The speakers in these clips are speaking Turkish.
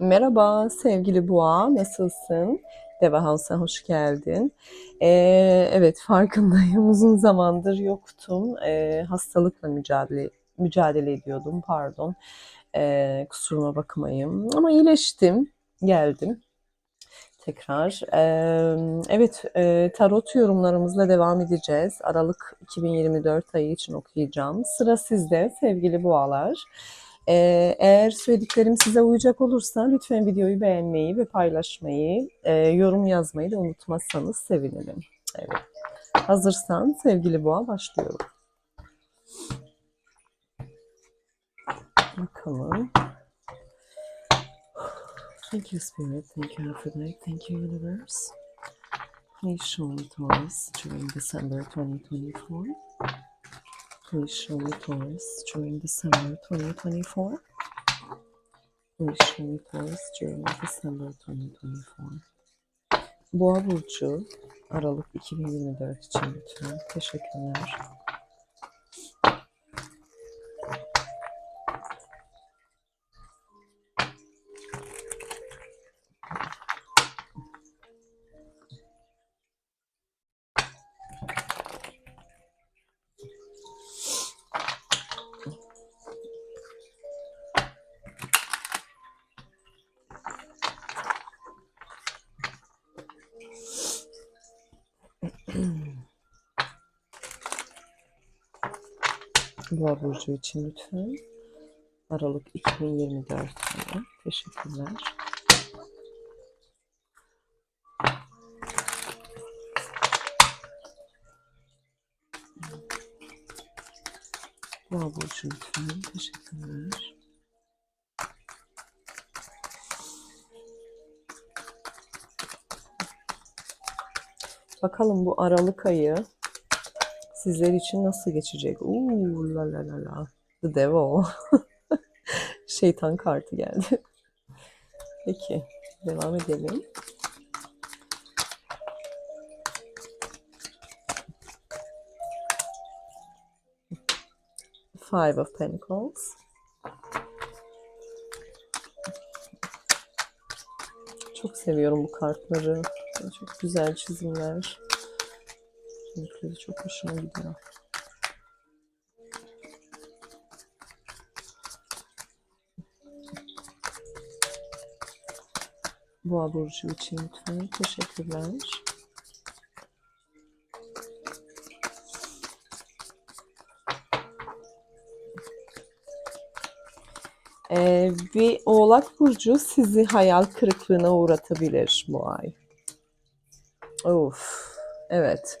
Merhaba sevgili Boğa, nasılsın? Deva House'a hoş geldin. Ee, evet farkındayım uzun zamandır yoktum. Ee, hastalıkla mücadele mücadele ediyordum pardon. Ee, kusuruma bakmayın ama iyileştim, geldim tekrar. Ee, evet e, tarot yorumlarımızla devam edeceğiz. Aralık 2024 ayı için okuyacağım. Sıra sizde sevgili Boğalar. Ee, eğer söylediklerim size uyacak olursa lütfen videoyu beğenmeyi ve paylaşmayı, e, yorum yazmayı da unutmazsanız sevinirim. Evet. Hazırsan sevgili Boğa başlıyorum. Bakalım. Thank you Spirit, thank you Aphrodite, thank you Universe. Please show me Taurus during December 2024. Me Taurus during December 2024. Please show me Taurus during December 2024. Boğa burcu Aralık 2024 için lütfen. Teşekkürler. Boğa burcu için lütfen. Aralık 2024 ayı. Teşekkürler. Boğa burcu lütfen. Teşekkürler. Bakalım bu Aralık ayı sizler için nasıl geçecek? Uuu la la la la. The Devil. Şeytan kartı geldi. Peki, devam edelim. Five of Pentacles. Çok seviyorum bu kartları. Çok güzel çizimler. Renkleri çok hoşuma gidiyor. Boğa burcu için lütfen. Teşekkürler. Ee, bir oğlak burcu sizi hayal kırıklığına uğratabilir bu ay. Of, evet.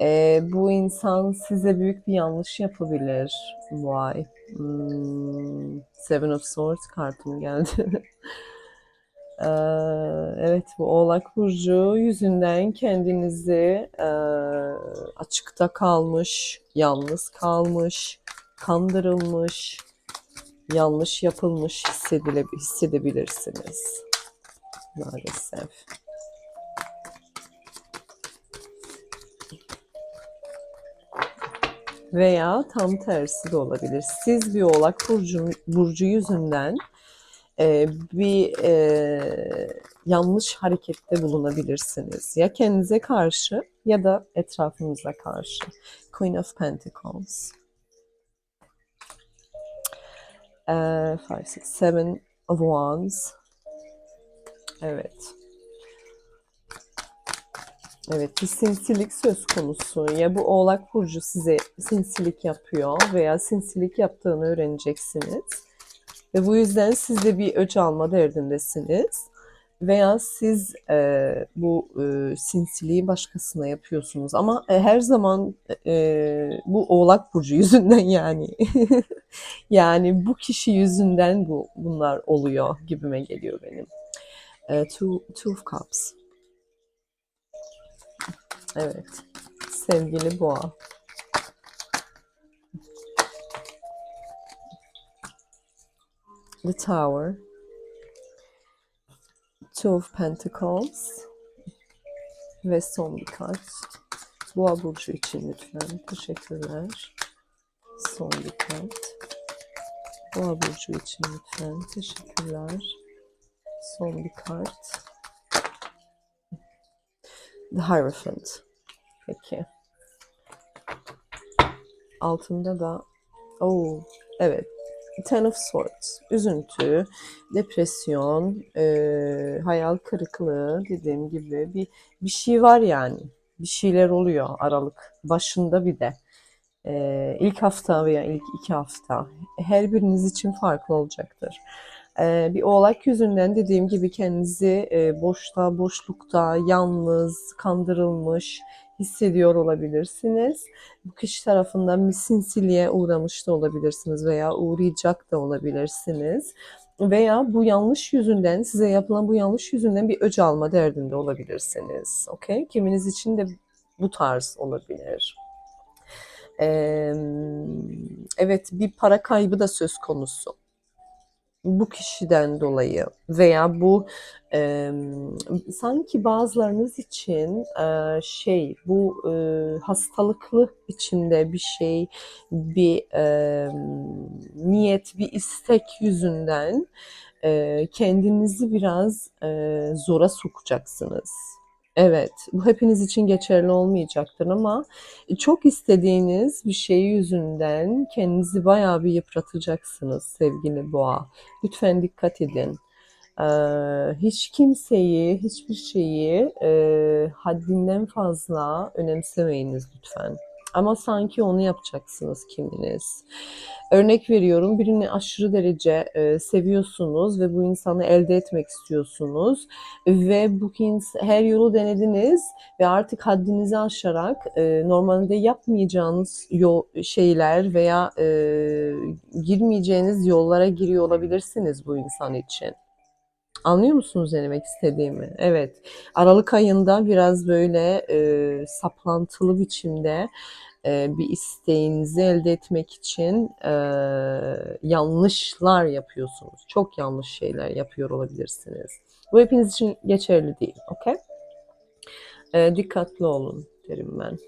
Ee, bu insan size büyük bir yanlış yapabilir bu ay. Hmm, Seven of Swords kartım geldi. Ee, evet bu Oğlak Burcu yüzünden kendinizi e, açıkta kalmış, yalnız kalmış, kandırılmış, yanlış yapılmış hissedebilirsiniz. Maalesef. Veya tam tersi de olabilir. Siz bir Oğlak Burcu, burcu yüzünden e, bir e, yanlış harekette bulunabilirsiniz. Ya kendinize karşı ya da etrafınıza karşı. Queen of Pentacles. E, five, six, seven of Wands. Evet. Evet, bir sinsilik söz konusu. Ya bu Oğlak Burcu size sinsilik yapıyor veya sinsilik yaptığını öğreneceksiniz. Ve bu yüzden siz de bir öç alma derdindesiniz. Veya siz e, bu e, sinsiliği başkasına yapıyorsunuz. Ama e, her zaman e, bu Oğlak Burcu yüzünden yani. yani bu kişi yüzünden bu bunlar oluyor gibime geliyor benim. E, two, two of Cups. Evet. Sevgili Boğa. The Tower. Two of Pentacles. Ve son bir kart. Boğa burcu için lütfen. Teşekkürler. Son bir kart. Boğa burcu için lütfen. Teşekkürler. Son bir kart. The Hierophant. Peki. Altında da oh, evet. Ten of Swords. Üzüntü, depresyon, eee, hayal kırıklığı dediğim gibi bir bir şey var yani. Bir şeyler oluyor Aralık başında bir de. Eee ilk hafta veya ilk iki hafta her biriniz için farklı olacaktır. Eee, bir oğlak yüzünden dediğim gibi kendinizi eee, boşta, boşlukta, yalnız, kandırılmış hissediyor olabilirsiniz. Bu kişi tarafından bir sinsiliğe uğramış da olabilirsiniz veya uğrayacak da olabilirsiniz. Veya bu yanlış yüzünden, size yapılan bu yanlış yüzünden bir öc alma derdinde olabilirsiniz. Okay? Kiminiz için de bu tarz olabilir. Eee, evet, bir para kaybı da söz konusu. Bu kişiden dolayı veya bu eee, sanki bazılarınız için eee, şey bu eee, hastalıklı biçimde bir şey, bir eee, niyet, bir istek yüzünden eee, kendinizi biraz eee, zora sokacaksınız. Evet, bu hepiniz için geçerli olmayacaktır ama çok istediğiniz bir şey yüzünden kendinizi bayağı bir yıpratacaksınız sevgili boğa. Lütfen dikkat edin. Ee, hiç kimseyi, hiçbir şeyi e, haddinden fazla önemsemeyiniz lütfen. Ama sanki onu yapacaksınız kiminiz. Örnek veriyorum, birini aşırı derece e, seviyorsunuz ve bu insanı elde etmek istiyorsunuz ve bu her yolu denediniz ve artık haddinizi aşarak e, normalde yapmayacağınız yol, şeyler veya e, girmeyeceğiniz yollara giriyor olabilirsiniz bu insan için. Anlıyor musunuz ne demek istediğimi? Evet. Aralık ayında biraz böyle e, saplantılı biçimde e, bir isteğinizi elde etmek için e, yanlışlar yapıyorsunuz. Çok yanlış şeyler yapıyor olabilirsiniz. Bu hepiniz için geçerli değil. Okay? E, dikkatli olun derim ben.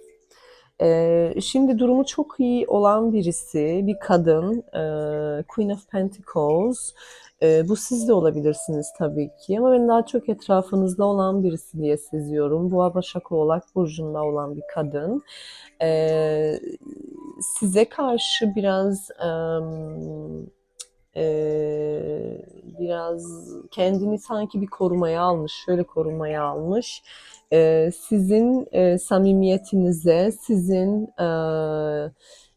E, şimdi durumu çok iyi olan birisi, bir kadın, e, Queen of Pentacles. E, bu siz de olabilirsiniz tabii ki ama ben daha çok etrafınızda olan birisi diye seziyorum. Boğa Başak Oğlak Burcu'nda olan bir kadın. E, size karşı biraz e, biraz kendini sanki bir korumaya almış, şöyle korumaya almış. E, sizin e, samimiyetinize, sizin e,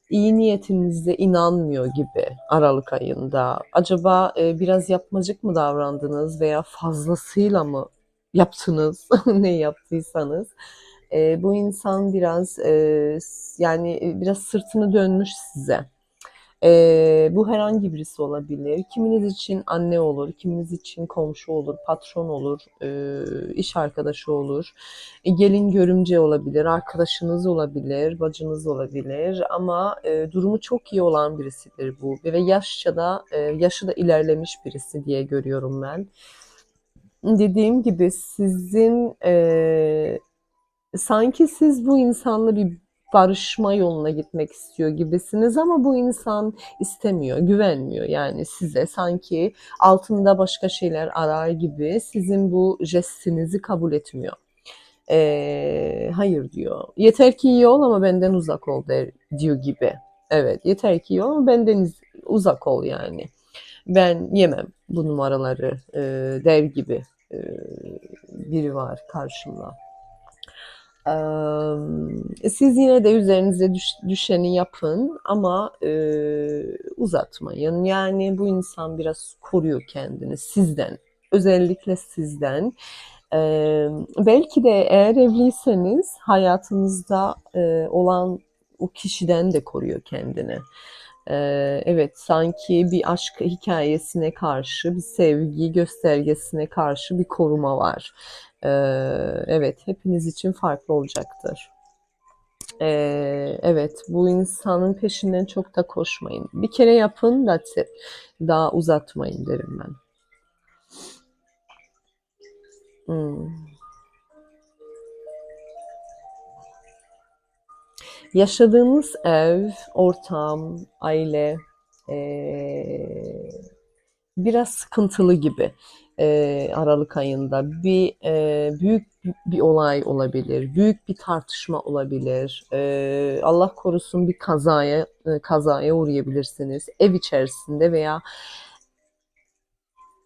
iyi niyetinize inanmıyor gibi Aralık ayında. Acaba e, biraz yapmacık mı davrandınız veya fazlasıyla mı yaptınız ne yaptıysanız? E, bu insan biraz e, yani e, biraz sırtını dönmüş size. Ee, bu herhangi birisi olabilir. Kiminiz için anne olur, kiminiz için komşu olur, patron olur, e, iş arkadaşı olur, e, gelin görümce olabilir, arkadaşınız olabilir, bacınız olabilir. Ama e, durumu çok iyi olan birisidir bu ve yaşça da e, yaşı da ilerlemiş birisi diye görüyorum ben. Dediğim gibi sizin e, sanki siz bu insanla bir barışma yoluna gitmek istiyor gibisiniz ama bu insan istemiyor, güvenmiyor yani size sanki altında başka şeyler arar gibi sizin bu jestinizi kabul etmiyor. Ee, hayır diyor. Yeter ki iyi ol ama benden uzak ol der, diyor gibi. Evet, yeter ki iyi ol ama benden uzak ol yani. Ben yemem bu numaraları e, der gibi e, biri var karşımda. Siz yine de üzerinize düş- düşeni yapın ama uzatmayın. Yani bu insan biraz koruyor kendini sizden, özellikle sizden. Belki de eğer evliyseniz hayatınızda olan o kişiden de koruyor kendini. Eee, evet, sanki bir aşk hikayesine karşı, bir sevgi göstergesine karşı bir koruma var. Ee, evet, hepiniz için farklı olacaktır. Ee, evet, bu insanın peşinden çok da koşmayın. Bir kere yapın, it. Daha uzatmayın derim ben. Hmm. Yaşadığınız ev, ortam, aile, ee, biraz sıkıntılı gibi e, Aralık ayında bir e, büyük bir olay olabilir, büyük bir tartışma olabilir. E, Allah korusun bir kazaya e, kazaya uğrayabilirsiniz ev içerisinde veya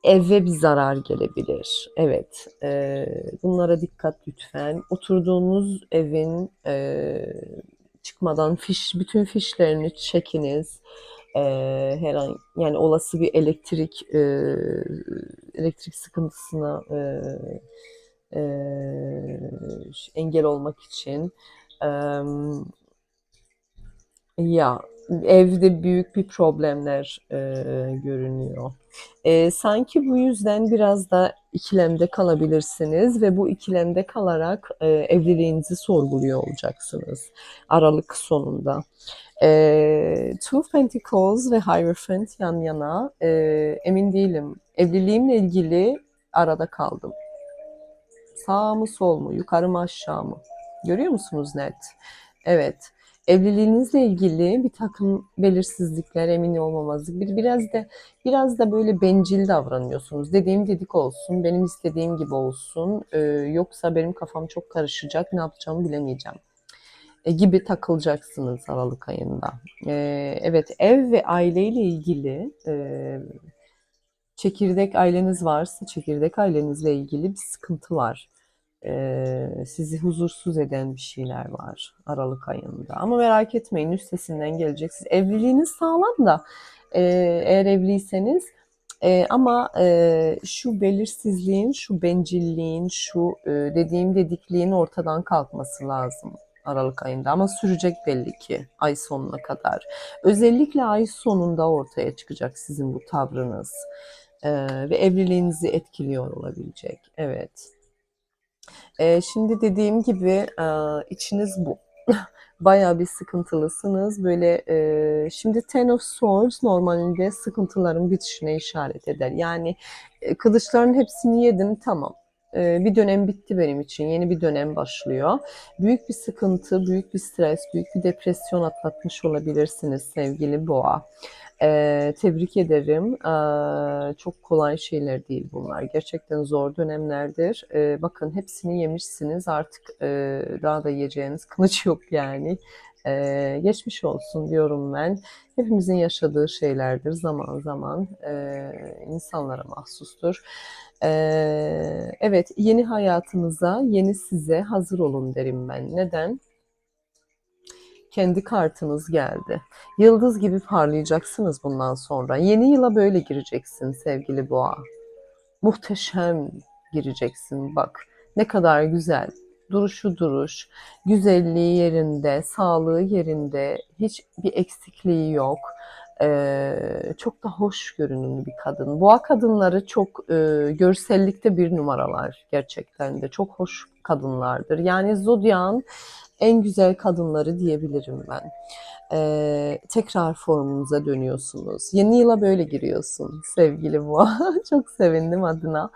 eve bir zarar gelebilir. Evet, e, bunlara dikkat lütfen. Oturduğunuz evin e, çıkmadan fiş, bütün fişlerini çekiniz. E, her an yani olası bir elektrik e, elektrik sıkıntısına e, e, engel olmak için. E, ya evde büyük bir problemler e, görünüyor. E, sanki bu yüzden biraz da ikilemde kalabilirsiniz ve bu ikilemde kalarak e, evliliğinizi sorguluyor olacaksınız Aralık sonunda. E, Two Pentacles ve Hierophant yan yana e, emin değilim. Evliliğimle ilgili arada kaldım. Sağ mı sol mu, yukarı mı aşağı mı? Görüyor musunuz net? Evet. Evliliğinizle ilgili bir takım belirsizlikler, emin olmamazlık, bir biraz da biraz da böyle bencil davranıyorsunuz. Dediğim dedik olsun, benim istediğim gibi olsun. Ee, yoksa benim kafam çok karışacak, ne yapacağımı bilemeyeceğim. E, gibi takılacaksınız Aralık ayında. Ee, evet, ev ve aileyle ilgili e, çekirdek aileniz varsa çekirdek ailenizle ilgili bir sıkıntı var e, sizi huzursuz eden bir şeyler var Aralık ayında. Ama merak etmeyin üstesinden geleceksiniz. Evliliğiniz sağlam da e, eğer evliyseniz e, ama e, şu belirsizliğin, şu bencilliğin, şu e, dediğim dedikliğin ortadan kalkması lazım. Aralık ayında ama sürecek belli ki ay sonuna kadar. Özellikle ay sonunda ortaya çıkacak sizin bu tavrınız ee, ve evliliğinizi etkiliyor olabilecek. Evet. Ee, şimdi dediğim gibi e, içiniz bu. Bayağı bir sıkıntılısınız. Böyle e, şimdi Ten of Swords normalinde sıkıntıların bitişine işaret eder. Yani e, kılıçların hepsini yedim tamam. E, bir dönem bitti benim için. Yeni bir dönem başlıyor. Büyük bir sıkıntı, büyük bir stres, büyük bir depresyon atlatmış olabilirsiniz sevgili boğa. Ee, tebrik ederim. Ee, çok kolay şeyler değil bunlar. Gerçekten zor dönemlerdir. Ee, bakın hepsini yemişsiniz. Artık e, daha da yiyeceğiniz kılıç yok yani. Ee, geçmiş olsun diyorum ben. Hepimizin yaşadığı şeylerdir zaman zaman. Ee, insanlara mahsustur. Ee, evet, yeni hayatınıza, yeni size hazır olun derim ben. Neden? Kendi kartınız geldi. Yıldız gibi parlayacaksınız bundan sonra. Yeni yıla böyle gireceksin sevgili boğa. Muhteşem gireceksin bak. Ne kadar güzel. Duruşu duruş, güzelliği yerinde, sağlığı yerinde, hiçbir eksikliği yok. Ee, çok da hoş görünümlü bir kadın. Boğa kadınları çok e, görsellikte bir numaralar gerçekten de. Çok hoş kadınlardır. Yani Zodya'nın en güzel kadınları diyebilirim ben. Ee, tekrar formunuza dönüyorsunuz. Yeni yıla böyle giriyorsun sevgili Boğa. Çok sevindim adına.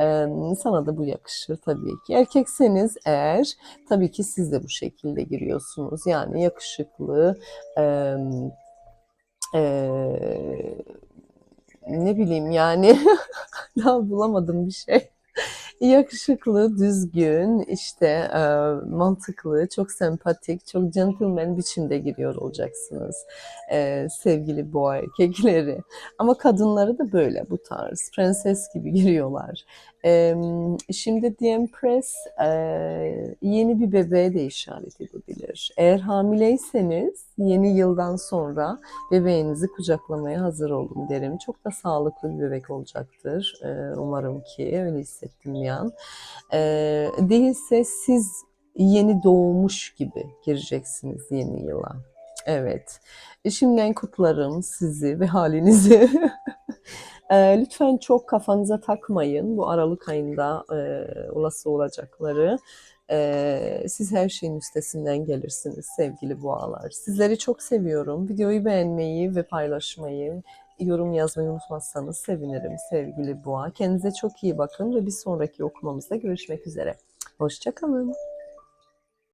Ee, sana da bu yakışır tabii ki. Erkekseniz eğer tabii ki siz de bu şekilde giriyorsunuz. Yani yakışıklı, e, e, ne bileyim yani daha bulamadım bir şey yakışıklı, düzgün, işte e, mantıklı, çok sempatik, çok gentleman biçimde giriyor olacaksınız e, sevgili boğa erkekleri. Ama kadınları da böyle bu tarz, prenses gibi giriyorlar. Şimdi The Empress e, yeni bir bebeğe de işaret edebilir. Eğer hamileyseniz yeni yıldan sonra bebeğinizi kucaklamaya hazır olun derim. Çok da sağlıklı bir bebek olacaktır. E, umarım ki öyle hissettim bir an. E, değilse siz yeni doğmuş gibi gireceksiniz yeni yıla. Evet. Şimdiden kutlarım sizi ve halinizi. E, lütfen çok kafanıza takmayın bu Aralık ayında e, olası olacakları. E, siz her şeyin üstesinden gelirsiniz sevgili boğalar. Sizleri çok seviyorum. Videoyu beğenmeyi ve paylaşmayı, yorum yazmayı unutmazsanız sevinirim sevgili boğa. Kendinize çok iyi bakın ve bir sonraki okumamızda görüşmek üzere. Hoşçakalın.